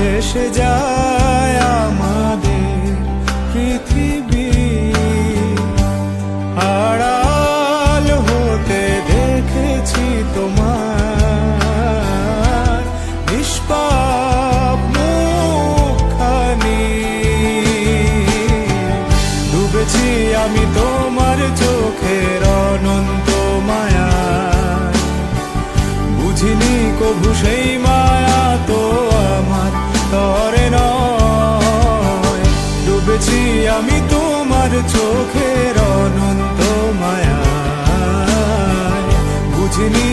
ভেসে যায় আমাদের পৃথিবী। আড়াল হতে দেখেছি তোমার নিষ্পাপ মুখখানি। ডুবেছি আমি তোমার চোখের অনন্ত মায়া। বুঝিনি কভু সেই মায়া আমি তোমার চোখের অনন্ত মায়া। বুঝিনি